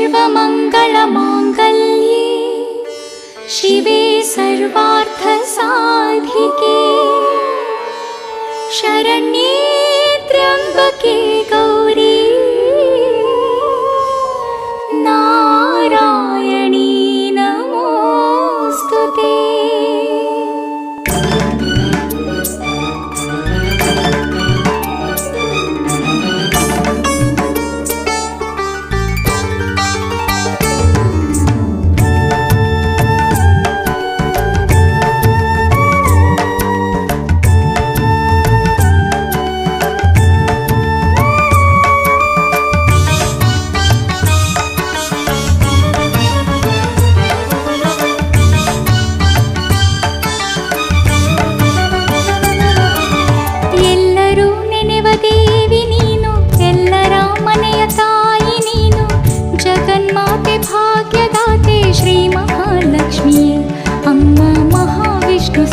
सर्वमङ्गलमाङ्गल्ये शिवे सर्वार्थसाधिके शरण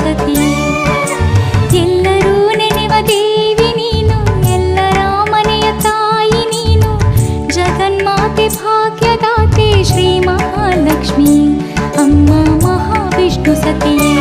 ಸರಸ್ವತಿ ಎಲ್ಲರೂ ನೆನೆವ ದೇವಿ ನೀನು ಎಲ್ಲರ ಮನೆಯ ತಾಯಿ ನೀನು ಜಗನ್ಮಾತೆ ಭಾಗ್ಯದಾತೆ ಶ್ರೀ ಮಹಾಲಕ್ಷ್ಮಿ ಅಮ್ಮ ಮಹಾವಿಷ್ಣು ಸತಿಯೇ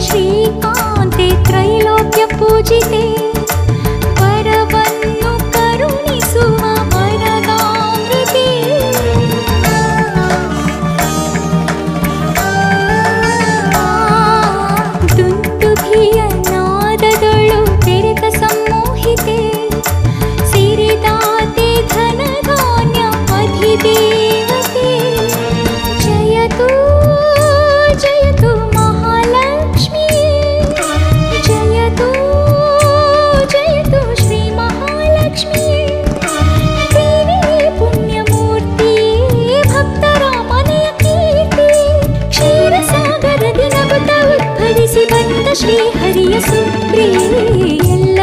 श्रीकान्ते त्रैलोक्य पूजिते ಶ್ರೀ ಹರಿಯ ಸುಪ್ರಿಯ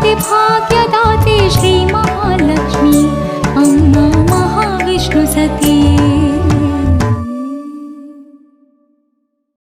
的怕